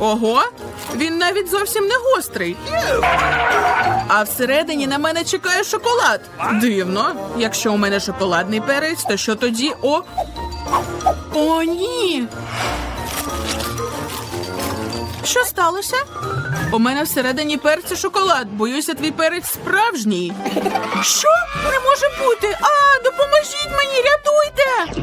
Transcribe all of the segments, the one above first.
Ого, він навіть зовсім не гострий. А всередині на мене чекає шоколад. Дивно. Якщо у мене шоколадний перець, то що тоді? О. О, ні. Що сталося? У мене всередині перцю шоколад. Боюся, твій перець справжній. Що? Не може бути. А, допоможіть мені, рятуйте.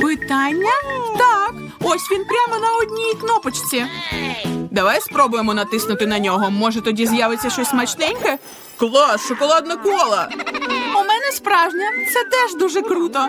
Питання? Так. Ось він прямо на одній кнопочці. Давай спробуємо натиснути на нього. Може, тоді з'явиться щось смачненьке? Клас, шоколадна кола. У мене справжня. Це теж дуже круто.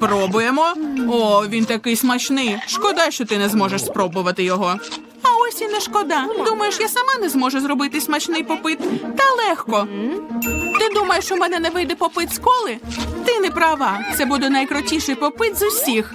Спробуємо. О, він такий смачний. Шкода, що ти не зможеш спробувати його. А ось і не шкода. Думаєш, я сама не зможу зробити смачний попит? Та легко. Ти думаєш, у мене не вийде попит з коли? Ти не права. Це буде найкрутіший попит з усіх.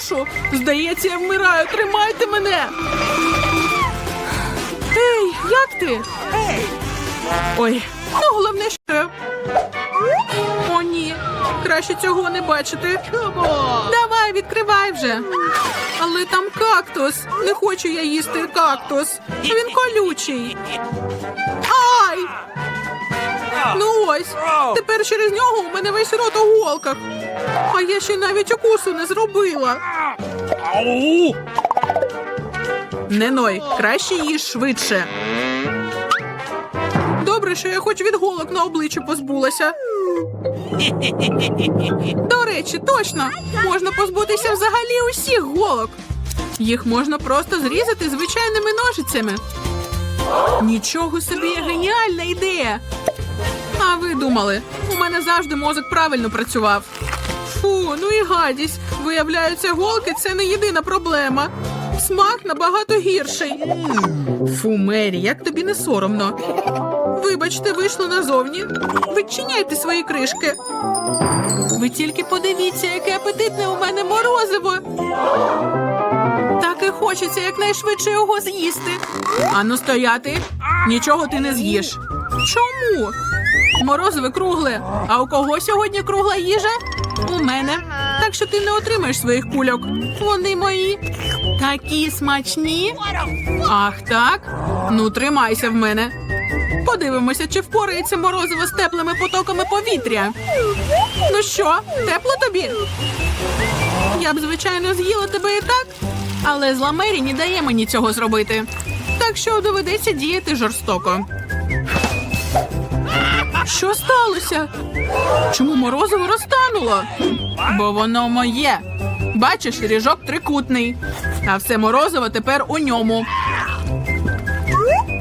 Йди. Здається, я вмираю. Тримайте мене. Ей, як ти? Ой, ну головне, що. О, ні. Краще цього не бачити. Давай, відкривай вже. Але там кактус. Не хочу я їсти кактус. Він колючий. Ай! Ну ось, тепер через нього у мене весь рот у голках. А я ще навіть укусу не зробила. Не ной, краще їж швидше. Добре, що я хоч від голок на обличчі позбулася. До речі, точно можна позбутися взагалі усіх голок. Їх можна просто зрізати звичайними ножицями. Нічого собі геніальна ідея. А ви думали, у мене завжди мозок правильно працював. Фу, ну і гадість. Виявляється, голки це не єдина проблема. Смак набагато гірший. Фу, Мері, як тобі не соромно. Вибачте, вийшло назовні. Відчиняйте свої кришки. Ви тільки подивіться, яке апетитне у мене морозиво. Так і хочеться якнайшвидше його з'їсти. Ану стояти. Нічого ти не з'їш. Чому? Морозиве кругле. А у кого сьогодні кругла їжа? У мене. Так що ти не отримаєш своїх кульок. Вони мої. Такі смачні. Ах, так? Ну, тримайся в мене. Подивимося, чи впорається морозиво з теплими потоками повітря. Ну що, тепло тобі? Я б, звичайно, з'їла тебе і так, але зла Мері не дає мені цього зробити. Так що доведеться діяти жорстоко. Що сталося? Чому морозиво розтануло? Бо воно моє. Бачиш, ріжок трикутний, а все морозиво тепер у ньому.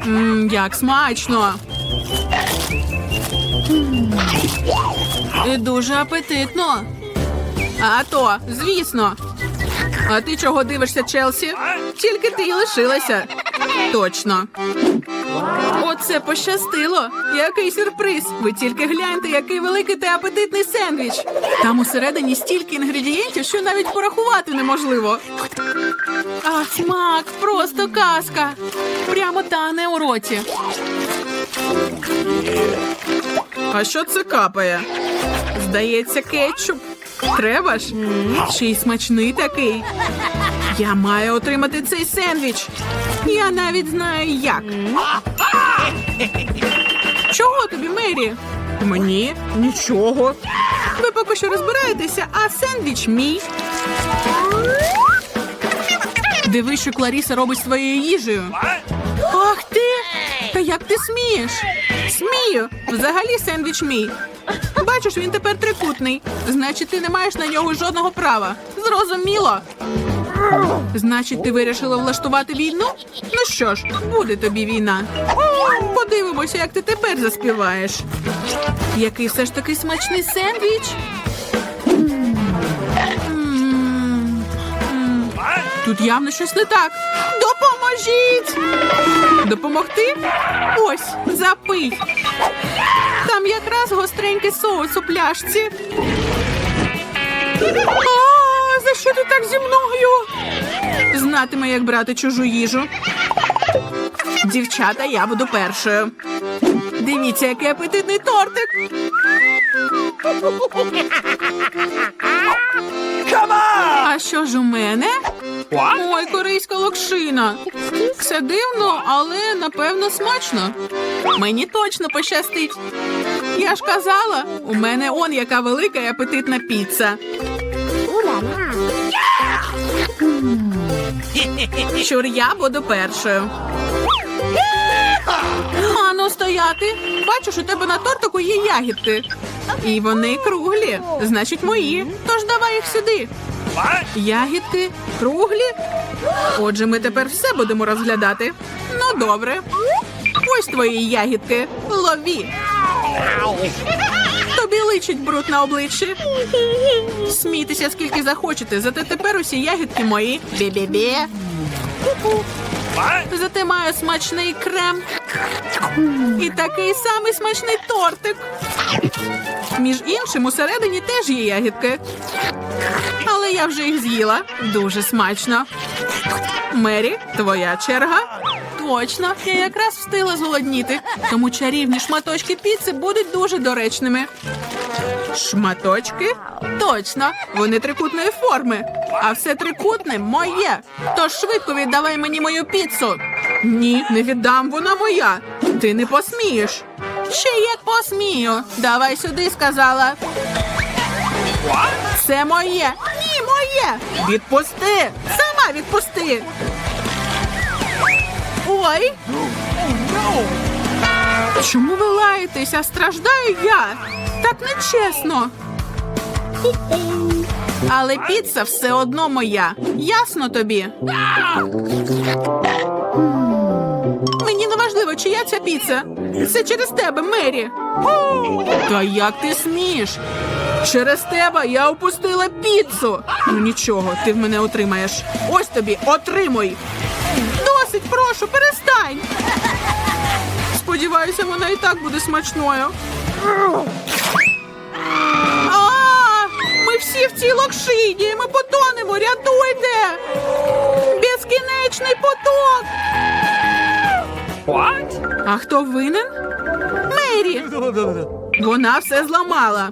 Мм, як смачно. І дуже апетитно. А то, звісно. А ти чого дивишся, Челсі? Тільки ти й лишилася. Точно. Оце пощастило. Який сюрприз. Ви тільки гляньте, який великий та апетитний сендвіч. Там усередині стільки інгредієнтів, що навіть порахувати неможливо. А смак, просто казка. Прямо тане у роті. А що це капає? Здається, кетчуп. Треба ж? Ще й смачний такий. Я маю отримати цей сендвіч. Я навіть знаю як. Чого тобі, Мері? Мені нічого. Ви поки що розбираєтеся, а сендвіч мій. Дивись, що Кларіса робить своєю їжею. Ах ти! Та як ти смієш? Смію. Взагалі сендвіч мій. Бачиш, він тепер трикутний. Значить, ти не маєш на нього жодного права. Зрозуміло. Значить, ти вирішила влаштувати війну? Ну що ж, буде тобі війна. Подивимося, як ти тепер заспіваєш. Який все ж таки смачний сендвіч. Тут явно щось не так. Допоможіть! Допомогти? Ось, запий. Там якраз гостренький соус у пляшці. А, за що ти так зі мною? Знатиме, як брати чужу їжу. Дівчата, я буду першою. Дивіться, який апетитний тортик. А що ж у мене? Ой, корейська локшина. Все дивно, але напевно смачно. Мені точно пощастить. Я ж казала, у мене он яка велика і апетитна піца. Щур я буду першою. Ану, стояти. Бачиш, у тебе на тортику є ягідки. І вони круглі, значить мої. Тож давай їх сюди. Ягідки круглі. Отже, ми тепер все будемо розглядати. Ну, добре. Ось твої ягідки. Лові. Тобі личить бруд на обличчі. Смійтеся скільки захочете, зате тепер усі ягідки мої. Бі-бі-бі. Зате маю смачний крем. І такий самий смачний тортик. Між іншим, усередині теж є ягідки. Але я вже їх з'їла. Дуже смачно. Мері, твоя черга. Точно, я якраз встигла зголодніти, тому чарівні шматочки піци будуть дуже доречними. Шматочки? Точно, вони трикутної форми. А все трикутне моє. Тож швидко віддавай мені мою піцу. Ні, не віддам, вона моя. Ти не посмієш. Ще як посмію. Давай сюди, сказала. Це моє. Ні, моє. Відпусти. Сама відпусти. Ой. Чому ви лаєтеся? Страждаю я. Так нечесно. Але піца все одно моя. Ясно тобі? Мені не важливо, чия ця піца. Це через тебе, Мері. Та як ти смієш? Через тебе я опустила піцу. Ну нічого, ти в мене отримаєш. Ось тобі, отримуй. Досить, прошу, перестань. Сподіваюся, вона і так буде смачною. А, ми всі в цій локшині. Ми потонемо. Рятуйте! Безкінечний поток. А хто винен? Мері. Вона все зламала.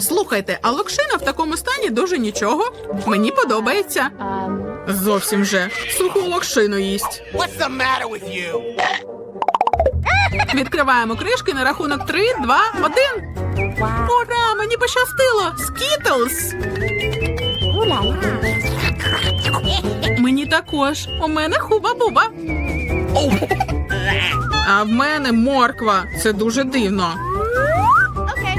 Слухайте, а локшина в такому стані дуже нічого. Мені подобається. Зовсім вже суху локшину їсть. What's the matter with you? Відкриваємо кришки на рахунок 3, 2, 1. Ура! Мені пощастило! Скітлз! Мені також. У мене хуба-буба. А в мене морква. Це дуже дивно.